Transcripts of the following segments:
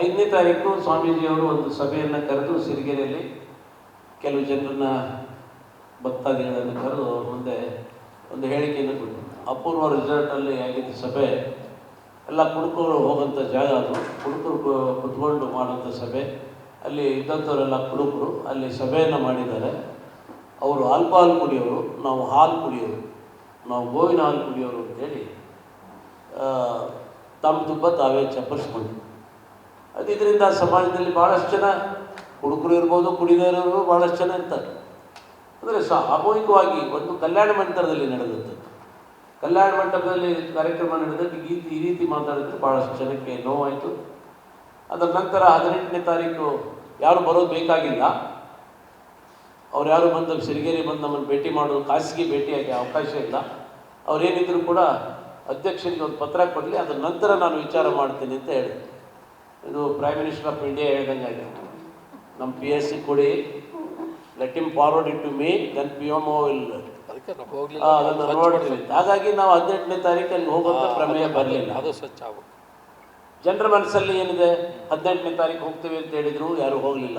ಐದನೇ ತಾರೀಕು ಸ್ವಾಮೀಜಿಯವರು ಒಂದು ಸಭೆಯನ್ನು ಕರೆದು ಸಿರಿಗೆರೆಯಲ್ಲಿ ಕೆಲವು ಜನರನ್ನ ಭಕ್ತಾದಿಗಳನ್ನು ಕರೆದು ಅವ್ರ ಮುಂದೆ ಒಂದು ಹೇಳಿಕೆಯನ್ನು ಕೊಟ್ಟರು. ಅಪೂರ್ವ ರೆಸಾರ್ಟಲ್ಲಿ ಆಗಿದ್ದ ಸಭೆ, ಎಲ್ಲ ಕುಡುಕರು ಹೋಗೋಂಥ ಜಾಗ ಅದು. ಕುಡುಕರು ಕುತ್ಕೊಂಡು ಮಾಡೋಂಥ ಸಭೆ. ಅಲ್ಲಿ ಇದ್ದಂಥವರೆಲ್ಲ ಕುಡುಕರು. ಅಲ್ಲಿ ಸಭೆಯನ್ನು ಮಾಡಿದ್ದಾರೆ. ಅವರು ಆಲ್ಕೋಹಾಲ್ ಕುಡಿಯೋರು, ನಾವು ಹಾಲು ಕುಡಿಯೋರು, ನಾವು ಗೋವಿನ ಹಾಲು ಕುಡಿಯೋರು ಅಂತೇಳಿ ತಮ್ಮ ತುಂಬ ತಾವೇ ಚಪ್ಪರಿಸ್ಕೊಂಡು ಅದು ಇದರಿಂದ ಸಮಾಜದಲ್ಲಿ ಭಾಳಷ್ಟು ಜನ ಹುಡುಗರು ಇರ್ಬೋದು, ಕುಡಿದವರು ಭಾಳಷ್ಟು ಜನ ಇರ್ತಾರೆ. ಅಂದರೆ ಸಾಮೂಹಿಕವಾಗಿ ಒಂದು ಕಲ್ಯಾಣ ಮಂಟಪದಲ್ಲಿ ನಡೆದದ್ದು. ಕಲ್ಯಾಣ ಮಂಟಪದಲ್ಲಿ ಕಾರ್ಯಕ್ರಮ ನಡೆದಂತೆ ಈ ಈ ರೀತಿ ಮಾತಾಡಿದ್ರೆ ಭಾಳಷ್ಟು ಜನಕ್ಕೆ ನೋವಾಯಿತು. ಅದರ ನಂತರ ಹದಿನೆಂಟನೇ ತಾರೀಕು ಯಾರು ಬರೋದು ಬೇಕಾಗಿಲ್ಲ. ಅವ್ರು ಯಾರು ಬಂದು ಸಿರಿಗೇರಿ ಬಂದು ನಮ್ಮನ್ನು ಭೇಟಿ ಮಾಡೋದು, ಖಾಸಗಿ ಭೇಟಿಯಾಗಿ ಅವಕಾಶ ಇಲ್ಲ. ಅವರೇನಿದ್ರು ಕೂಡ ಅಧ್ಯಕ್ಷರಿಗೆ ಒಂದು ಪತ್ರ ಕೊಡಲಿ, ಅದರ ನಂತರ ನಾನು ವಿಚಾರ ಮಾಡ್ತೀನಿ ಅಂತ ಹೇಳಿ ಇದು ಪ್ರೈಮ್ ಮಿನಿಸ್ಟರ್ ಆಫ್ ಇಂಡಿಯಾ ಹೇಳ್ದಂಗೆ ಆಗಿದೆ ನಮ್ಮ ಪಿ ಎಸ್ ಸಿ ಕೊಡಿ let him forward it to me then P M O will ಹೋಗ್ಲಿಲ್ಲ. ಅದನ್ನು ನೋಡ್ತೀವಿ. ಹಾಗಾಗಿ ನಾವು ಹದಿನೆಂಟನೇ ತಾರೀಕಲ್ಲಿ ಹೋಗುವಂಥ ಪ್ರಮೇಯ ಬರಲಿಲ್ಲ. ಅದು ಸ್ವಚ್ಛ ಆಗ ಜನರ ಮನಸ್ಸಲ್ಲಿ ಏನಿದೆ? ಹದಿನೆಂಟನೇ ತಾರೀಕು ಹೋಗ್ತೀವಿ ಅಂತ ಹೇಳಿದ್ರು ಯಾರು ಹೋಗಲಿಲ್ಲ.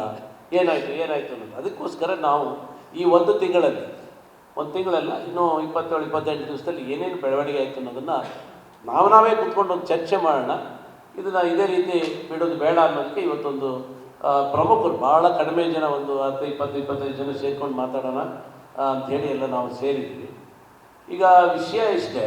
ಏನಾಯಿತು ಏನಾಯಿತು ಅನ್ನೋದು. ಅದಕ್ಕೋಸ್ಕರ ನಾವು ಈ ಒಂದು ತಿಂಗಳಲ್ಲಿ ಒಂದು ತಿಂಗಳಲ್ಲ ಇನ್ನೂ ಇಪ್ಪತ್ತೇಳು ಇಪ್ಪತ್ತೆಂಟು ದಿವಸದಲ್ಲಿ ಏನೇನು ಬೆಳವಣಿಗೆ ಆಯಿತು ಅನ್ನೋದನ್ನು ನಾವು ನಾವೇ ಕೂತ್ಕೊಂಡು ಒಂದು ಚರ್ಚೆ ಮಾಡೋಣ. ಇದನ್ನು ಇದೇ ರೀತಿ ಬಿಡೋದು ಬೇಡ ಅನ್ನೋದಕ್ಕೆ ಇವತ್ತೊಂದು ಪ್ರಮುಖರು ಭಾಳ ಕಡಿಮೆ ಜನ ಒಂದು ಹತ್ತು, ಇಪ್ಪತ್ತು, ಇಪ್ಪತ್ತೈದು ಜನ ಸೇರ್ಕೊಂಡು ಮಾತಾಡೋಣ ಅಂಥೇಳಿ ಎಲ್ಲ ನಾವು ಸೇರಿದ್ವಿ. ಈಗ ವಿಷಯ ಇಷ್ಟೇ.